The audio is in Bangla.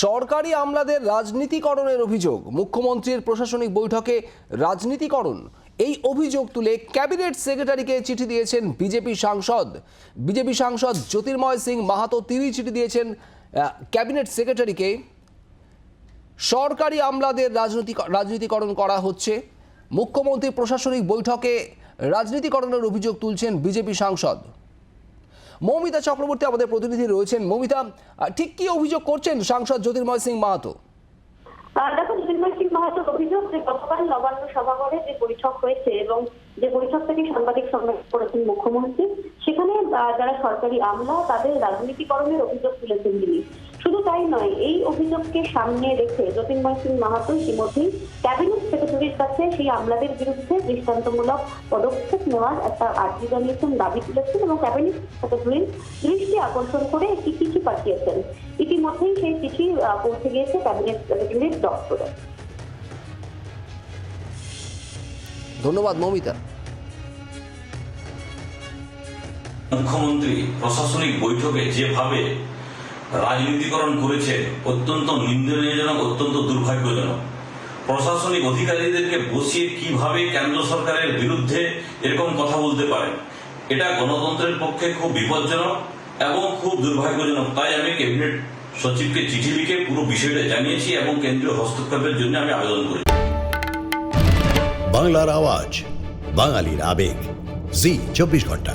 সরকারি আমলাদের রাজনীতিকরণের অভিযোগ। মুখ্যমন্ত্রীর প্রশাসনিক বৈঠকে রাজনীতিকরণ। এই অভিযোগ তুলে ক্যাবিনেট সেক্রেটারিকে চিঠি দিয়েছেন বিজেপি সাংসদ। বিজেপি সাংসদ জ্যোতির্ময় সিং মাহাতো তিনি চিঠি দিয়েছেন ক্যাবিনেট সেক্রেটারিকে। সরকারি আমলাদের রাজনৈতিক, রাজনীতিকরণ করা হচ্ছে। মুখ্যমন্ত্রী প্রশাসনিক বৈঠকে রাজনীতিকরণের অভিযোগ তুলছেন বিজেপি সাংসদ। মৌমিতা চক্রবর্তী আমাদের প্রতিনিধি রয়েছেন। মৌমিতা ঠিক কি অভিযোগ করছেন সাংসদ জ্যোতির্ময় সিং মাহাতো? দেখো জ্যোতির্ময় সিং মাহাতোর অভিযোগ যে গতকাল নবান্ন সভাঘরে যে বৈঠক হয়েছে এবং যে বৈঠক থেকে সাংবাদিক সম্মেলন করেছেন মুখ্যমন্ত্রী, সেখানে যারা সরকারি আমলা, তাদের রাজনীতিকরণের অভিযোগ তুলেছেন তিনি। এই সামনে রেখে জ্যোতির্ময় সিং মাহাতো ইতিমধ্যেই ক্যাবিনেট সেক্রেটারির কাছে সেই আমলাদের বিরুদ্ধে দৃষ্টান্তমূলক পদক্ষেপ নেওয়ার একটা আর্জি জানিয়েছেন দাবি তুলেছেন এবং ক্যাবিনেট সেক্রেটারির দৃষ্টি আকর্ষণ করে একটি চিঠি পাঠিয়েছেন। ইতিমধ্যেই সেই চিঠি পৌঁছে গিয়েছে ক্যাবিনেট সেক্রেটারির দপ্তরে। ধন্যবাদ মৌমিতা। মুখ্যমন্ত্রী প্রশাসনিক বৈঠকে যেভাবে রাজনীতিকরণ করেছে অত্যন্ত নিন্দনীয়জনক, অত্যন্ত দুর্ভাগ্যজনক। প্রশাসনিক অধিকারীদেরকে বসিয়ে কীভাবে কেন্দ্র সরকারের বিরুদ্ধে এরকম কথা বলতে পারে, এটা গণতন্ত্রের পক্ষে খুব বিপজ্জনক এবং খুব দুর্ভাগ্যজনক। তাই আমি ক্যাবিনেট সচিবকে চিঠি লিখে পুরো বিষয়টা জানিয়েছি এবং কেন্দ্রীয় হস্তক্ষেপের জন্য আমি আবেদন করেছি। বাংলার আওয়াজ, বাঙালির আবেগ। জি, চব্বিশ ঘণ্টা।